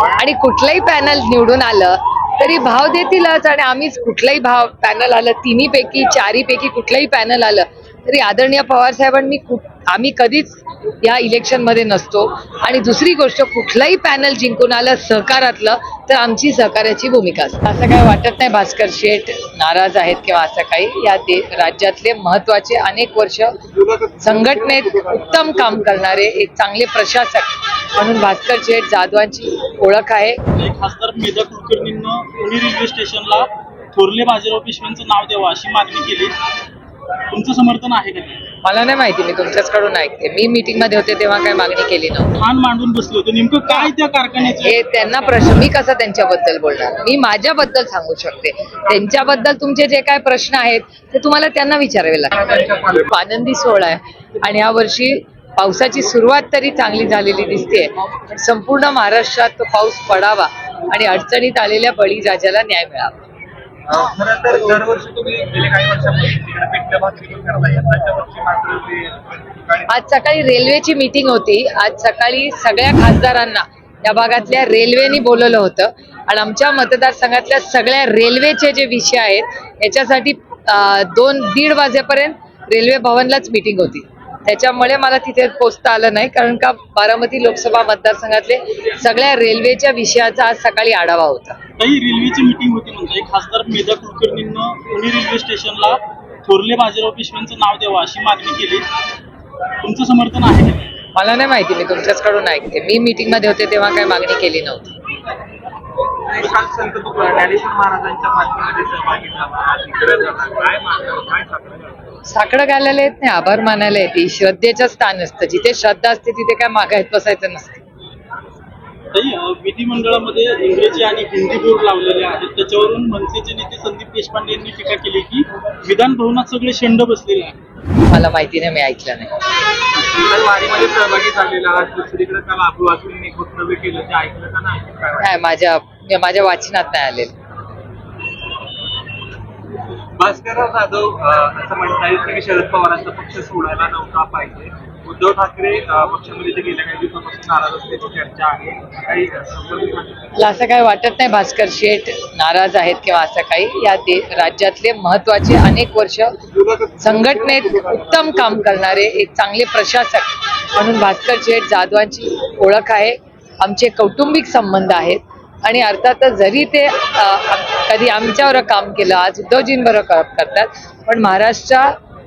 आणि कुठलंही पॅनल निवडून आलं तरी भाव देतीलच. आणि आम्हीच कुठलंही भाव पॅनल आलं तिन्ही पैकी चारी पैकी कुठलंही पॅनल आलं तरी आदरणीय पवार साहेबांनी कुठ- आम्ही कधीच या इलेक्शनमध्ये नसतो. आणि दुसरी गोष्ट कुठलाही पॅनल जिंकून आलं सहकारातलं तर आमची सहकार्याची भूमिका असते. असं काही वाटत नाही भास्कर शेठ नाराज आहेत किंवा असं काही. या दे राज्यातले महत्त्वाचे अनेक वर्ष संघटनेत उत्तम काम करणारे एक चांगले प्रशासक म्हणून भास्कर शेठ जाधवांची ओळख आहे. खासदार मेधा कुलकर्णींना पुणे रेल्वे स्टेशनला थोरले बाजीराव पेशव्यांचं नाव द्यावं अशी मागणी केली. तुमचं समर्थन आहे का? मला नाही माहिती मी तुमच्याचकडून ऐकते. मी मीटिंगमध्ये होते तेव्हा काही मागणी केली नव्हती. ठाण मांडून बसले होते. नेमकं काय त्या कारखान्याचे? हे त्यांना प्रश्न मी कसं त्यांच्याबद्दल बोलणार? मी माझ्याबद्दल सांगू शकते. त्यांच्याबद्दल तुमचे जे काय प्रश्न आहेत ते तुम्हाला त्यांना विचारावे लागतात आनंदी सोहळा आहे. आणि या वर्षी पावसाची सुरुवात तरी चांगली झालेली दिसते संपूर्ण महाराष्ट्रात तो पाऊस पडावा आणि अडचणीत आलेल्या बळीराजाला न्याय मिळावा. खरं तर दरवर्षी तुम्ही गेले काही भाकरी करताय. वर्षी आज सकाळी रेल्वेची मीटिंग होती. आज सकाळी सगळ्या खासदारांना या भागातल्या रेल्वेनी बोलवलं होतं. आणि आमच्या मतदारसंघातल्या सगळ्या रेल्वेचे जे विषय आहेत याच्यासाठी दोन दीड वाजेपर्यंत रेल्वे भवनलाच मीटिंग होती. त्याच्यामुळे मला तिथे पोचता आलं नाही कारण का बारामती लोकसभा मतदारसंघातले सगळ्या रेल्वेच्या विषयाचा आज सकाळी आढावा होता. काही रेल्वेची मीटिंग होती म्हणजे एक खासदार मेधा कुलकर्णींना पुणे रेल्वे स्टेशनला थोरले बाजीराव पेशव्यांचं नाव द्यावं अशी मागणी केली. तुमचं समर्थन आहे का? मला नाही माहिती मी तुमच्याचकडून ऐकते. मी मीटिंगमध्ये होते तेव्हा काही मागणी केली नव्हती. विशाल संत तुकाराम ज्ञानेश्वर महाराजांच्या पाठीमध्ये सहभागी झाला आज इकडे झाला काय मागणं काय सांगणार साकडं घालायला येत नाही आभार मानायला येते. श्रद्धेचं स्थान असतं. जिथे श्रद्धा असते तिथे काय मागायत बसायचं नसतं. विधिमंडळामध्ये इंग्रजी आणि हिंदी बोर्ड लावलेले आहेत. त्याच्यावरून मनसेचे नेते संदीप देशपांडे यांनी टीका केली की विधान भवनात सगळे शेंड बसलेले आहेत. मला माहिती नाही मी ऐकलं नाही. इतर वारीमध्ये सहभागी झालेला आज दुसरीकडे काल अबू वासून एक वक्तव्य केलं. ते ऐकलं का नाही? काय वाटतं? नाही माझ्या मी- माझ्या वाचनात नाही आलेलं. भास्करराव जाधव असं म्हणता येईल की शरद पवारांचा पक्ष सोडायला नव्हता पाहिजे. उद्धव ठाकरे पक्षामध्ये गेल्या काही दिवसापासून नाराज असल्याची चर्चा आहे. काही मला असं काही वाटत नाही भास्कर शेठ नाराज आहेत किंवा असं काही. या राज्यातले महत्त्वाचे अनेक वर्ष संघटनेत उत्तम काम करणारे एक चांगले प्रशासक म्हणून भास्कर शेठ जाधवांची ओळख आहे. आमचे कौटुंबिक संबंध आहेत. आणि अर्थातच जरी ते कधी आमच्यावर काम केलं आज उद्धवजींबरोबर करतात पण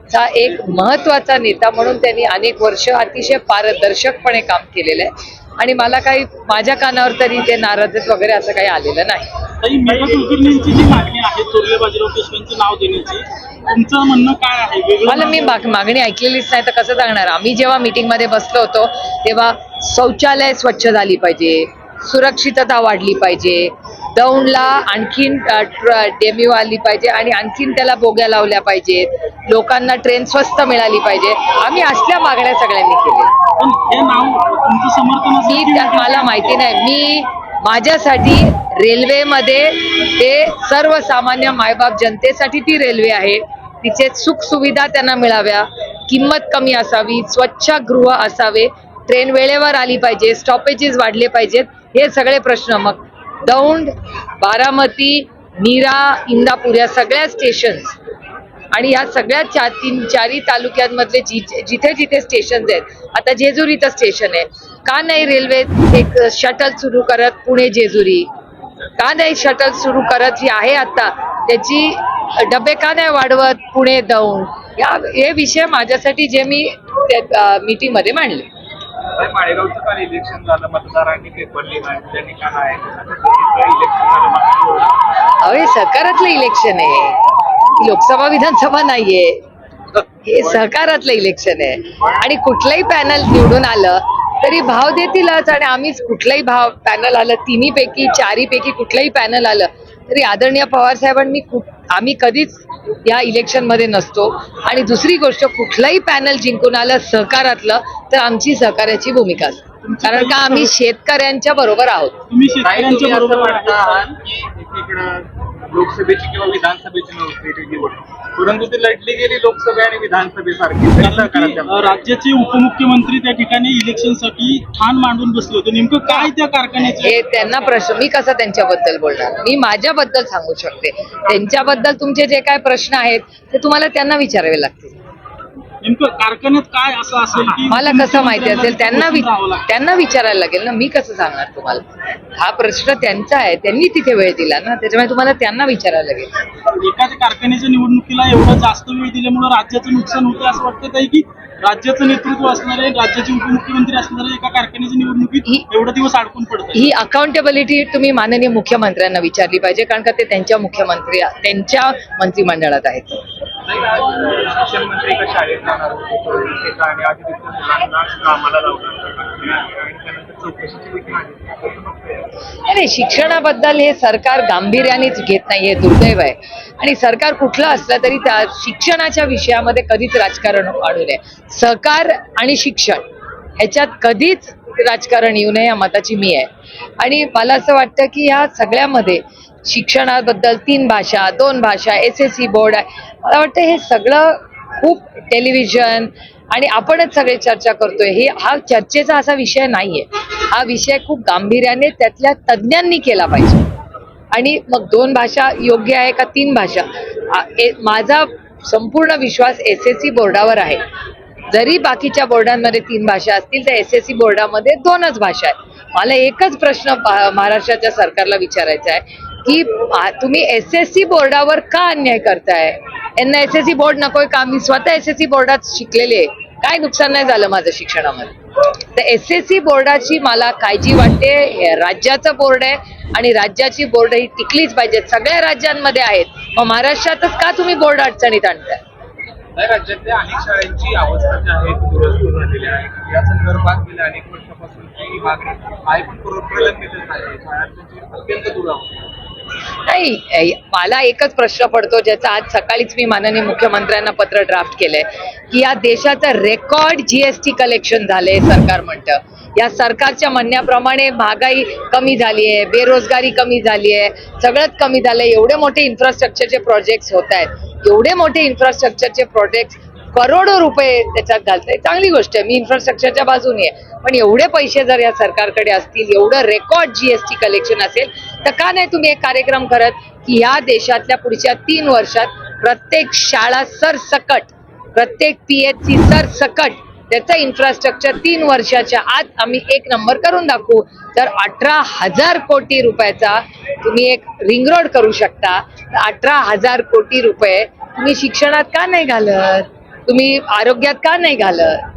महाराष्ट्राचा एक महत्त्वाचा नेता म्हणून त्यांनी अनेक वर्ष अतिशय पारदर्शकपणे काम केलेलं आहे. आणि मला काही माझ्या कानावर तरी ते नाराजत वगैरे असं काही आलेलं नाही. ताई मेधा कुलकर्णींची जी मागणी आहे थोरले बाजीराव पेशव्यांचं नाव देण्याची तुमचं म्हणणं काय आहे? वेगळं मला मी माग- मागणी ऐकलेलीच नाही तर कसं सांगणार? आम्ही जेव्हा मीटिंगमध्ये बसलो होतो तेव्हा शौचालय स्वच्छ झाली पाहिजे सुरक्षितता वाढली पाहिजे दौंडला आणखीन डेम्यू आली पाहिजे आणि आणखीन त्याला बोग्या लावल्या पाहिजेत. लोकांना ट्रेन स्वस्त मिळाली पाहिजे. आम्ही असल्या मागण्या सगळ्यांनी केल्या. मी मला माहिती नाही. मी माझ्यासाठी रेल्वेमध्ये ते सर्वसामान्य मायबाप जनतेसाठी ती रेल्वे आहे. तिचे सुख सुविधा त्यांना मिळाव्या. किंमत कमी असावी स्वच्छ गृह असावे. ट्रेन वेळेवर आली पाहिजे स्टॉपेजेस वाढले पाहिजेत. हे सगळे प्रश्न मग दौंड बारामती नीरा इंदापूर या सगळ्या स्टेशन्स आणि या सगळ्या चार तीन चारही तालुक्यांमधले जि जिथे जिथे स्टेशन आहेत आता जेजुरीचं स्टेशन आहे. का नाही रेल्वे एक शटल सुरू करत पुणे जेजुरी? का नाही शटल सुरू करत जी आहे आता? त्याची डबे का नाही वाढवत पुणे दौंड? या हे विषय माझ्यासाठी जे मी मीटिंगमध्ये मांडले. माळेगावचं काल इलेक्शन झालं मतदारांनी पेपर लिहिला त्यांनी काय अरे सहकारातलं इलेक्शन आहे. लोकसभा विधानसभा नाहीये. हे सहकारातलं इलेक्शन आहे. आणि कुठलंही पॅनल निवडून आलं तरी भाव देतीलच. आणि आम्हीच कुठलाही भाव पॅनल आलं तिन्ही पैकी चारी पैकी कुठलंही पॅनल आलं तरी आदरणीय पवार साहेबांनी कुठ- आम्ही कधीच या इलेक्शनमध्ये नसतो. आणि दुसरी गोष्ट कुठलंही पॅनल जिंकून आलं सहकारातलं तर आमची सहकार्याची भूमिका असते. कारण का आम्ही शेतकऱ्यांच्या बरोबर आहोत. तुम्ही नाही, शेतकऱ्यांच्या तुम्ही असं बरोबर म्हणता आहात. आहात की एकीकडं लोकसभेची किंवा विधानसभेची नव्हती निवड. परंतु ती लढली गेली लोकसभे आणि विधानसभेसारखी. राज्याचे उपमुख्यमंत्री त्या ठिकाणी इलेक्शनसाठी ठाण मांडून बसले होते. नेमकं काय त्या कारखान्याचे? हे त्यांना प्रश्न मी कसं त्यांच्याबद्दल बोलणार? मी माझ्याबद्दल सांगू शकते. त्यांच्याबद्दल तुमचे जे काय प्रश्न आहेत ते तुम्हाला त्यांना विचारावे लागतील. कारखान्यात काय असं असेल की मला कसं माहिती असेल त्यांना? त्यांना विचारायला लागेल ना मी कसं सांगणार तुम्हाला हा प्रश्न त्यांचा आहे त्यांनी तिथे वेळ दिला ना त्याच्यामुळे तुम्हाला त्यांना विचारायला लागेल एकाच कारखान्याच्या निवडणुकीला एवढं जास्त वेळ दिल्यामुळे राज्याचं नुकसान होतं असं वाटतं की राज्याचं नेतृत्व असणारे राज्याचे उपमुख्यमंत्री असणारे एका कारखान्याच्या निवडणुकीत ही- एवढा दिवस अडकून पडतात ही अकाउंटेबिलिटी तुम्ही माननीय मुख्यमंत्र्यांना विचारली पाहिजे कारण का ते त्यांच्या मुख्यमंत्री त्यांच्या मंत्रिमंडळात आहेत. नाही, शिक्षणाबद्दल हे सरकार गांभीर्यानेच घेत नाही हे दुर्दैव आहे. आणि सरकार कुठलं असलं तरी त्या शिक्षणाच्या विषयामध्ये कधीच राजकारण आणू नये. सहकार आणि शिक्षण ह्याच्यात कधीच राजकारण येऊ नये या मताची मी आहे. आणि मला असं वाटतं की ह्या सगळ्यामध्ये शिक्षणाबद्दल तीन भाषा दोन भाषा एस एस सी बोर्ड आहे मला वाटतं हे सगळं खूप टेलिव्हिजन आणि आपणच सगळे चर्चा करतोय. हे हा चर्चेचा असा विषय नाहीये. हा विषय खूप गांभीर्याने त्यातल्या तज्ज्ञांनी केला पाहिजे. आणि मग दोन भाषा योग्य आहे का तीन भाषा? माझा संपूर्ण विश्वास एस एस सी बोर्डावर आहे. जरी बाकीच्या बोर्डांमध्ये तीन भाषा असतील तर एस एस सी बोर्डामध्ये दोनच भाषा आहेत. मला एकच प्रश्न महाराष्ट्राच्या सरकारला विचारायचा आहे की तुम्ही एस एस सी बोर्डावर का अन्याय करताय? यांना एस एस सी बोर्ड नकोय का? मी स्वतः एस एस सी बोर्डात शिकलेले आहे. काय नुकसान नाही झालं माझं शिक्षणामध्ये? तर एस एस सी बोर्डाची मला काळजी वाटते राज्याचं बोर्ड आहे आणि राज्याची बोर्ड ही टिकलीच पाहिजेत. सगळ्या राज्यांमध्ये आहेत. मग महाराष्ट्रातच का तुम्ही बोर्ड अडचणीत आणताय? नाही, राज्यातल्या अनेक शाळांची अवस्था जी आहे ती झालेली आहे. या संदर्भात गेल्या अनेक वर्षापासून ही मागणी आहे पण पूर्व प्रलंबितच आहे शाळांची अत्यंत दुरावस्था नाही मला एकच प्रश्न पडतो ज्याचा आज सकाळीच मी माननीय मुख्यमंत्र्यांना पत्र ड्राफ्ट केलंय की या देशाचं रेकॉर्ड जीएसटी कलेक्शन झालंय सरकार म्हणतं. या सरकारच्या म्हणण्याप्रमाणे महागाई कमी झाली आहे बेरोजगारी कमी झाली आहे सगळंच कमी झालंय. एवढे मोठे इन्फ्रास्ट्रक्चरचे प्रोजेक्ट्स होत आहेत. एवढे मोठे इन्फ्रास्ट्रक्चरचे प्रोजेक्ट्स करोडो रुपये त्याच्यात घालताय. चांगली गोष्ट आहे मी इन्फ्रास्ट्रक्चरच्या बाजूने आहे. पण एवढे पैसे जर या सरकारकडे असतील एवढं रेकॉर्ड जीएसटी कलेक्शन असेल तर का नाही तुम्ही एक कार्यक्रम करत की या देशातल्या पुढच्या तीन वर्षात प्रत्येक शाळा सरसकट प्रत्येक पीएचसी सरसकट त्याचं इन्फ्रास्ट्रक्चर तीन वर्षाच्या आत आम्ही एक नंबर करून दाखवू. तर अठरा हजार कोटी रुपयाचा तुम्ही एक रिंग रोड करू शकता. तर अठरा हजार कोटी रुपये तुम्ही शिक्षणात का नाही घालत? तुम्ही आरोग्यात का नाही घालत?